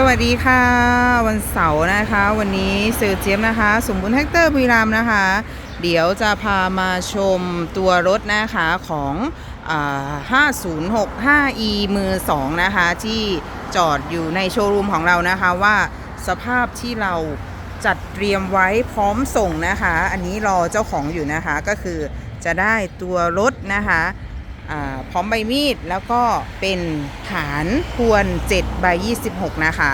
สวัสดีค่ะ วันเสาร์นะคะ วันนี้เซลเจียมนะคะ สมบูรณ์แฮกเตอร์บุรีรัมนะคะ เดี๋ยวจะพามาชมตัวรถนะคะของอ 5065e มือ 2 นะคะ ที่จอดอยู่ในโชว์รูมของเรานะคะว่าสภาพที่เราจัดเตรียมไว้พร้อมส่งนะคะ อันนี้รอเจ้าของอยู่นะคะก็คือจะได้ตัวรถนะคะ พร้อมใบมีดแล้วก็เป็นฐานพวน7ใบ26 นะคะ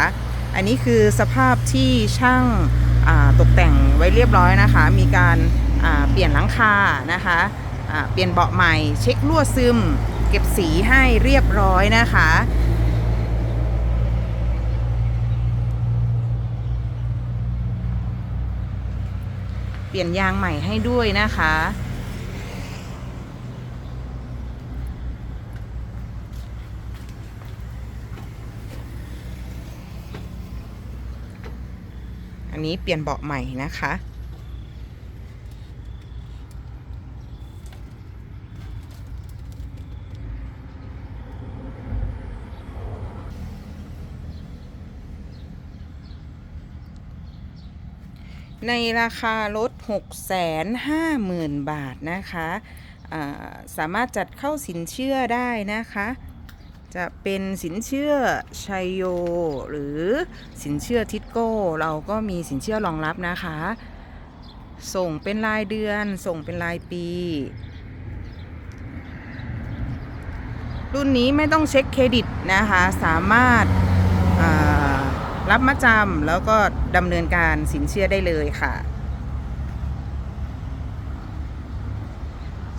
อันนี้คือสภาพที่ช่างาตกแต่งไว้เรียบร้อยนะคะ มีการาเปลี่ยนหลังคานะคะเปลี่ยนเบาะใหม่ เช็ครั่วซึม เก็บสีให้เรียบร้อยนะคะเปลี่ยนยางใหม่ให้ด้วยนะคะ อันนี้เปลี่ยนเบาะใหม่นะคะ ในราคารถ 650,000 บาทนะคะาสามารถจัดเข้าสินเชื่อได้นะคะ จะเป็นสินเชื่อชัยโย หรือสินเชื่อทิดโก้ เราก็มีสินเชื่อรองรับนะคะ ส่งเป็นรายเดือน ส่งเป็นรายปี รุ่นนี้ไม่ต้องเช็คเครดิตนะคะ สามารถารับมาจำแล้วก็ดำเนินการสินเชื่อได้เลยค่ะ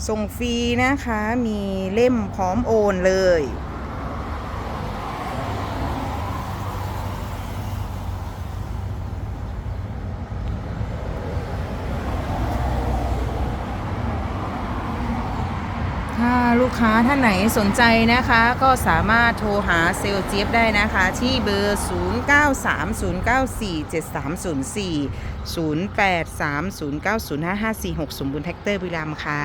ส่งฟรีนะคะ มีเล่มพร้อมโอนเลย ถ้าลูกค้าท่านไหนสนใจนะคะ ก็สามารถโทรหาเซลเจี๊ยบได้นะคะ ที่เบอร์ 0930947304 0830905546 สมบูรณ์แท็กเตอร์บุรีรัมย์ค่ะ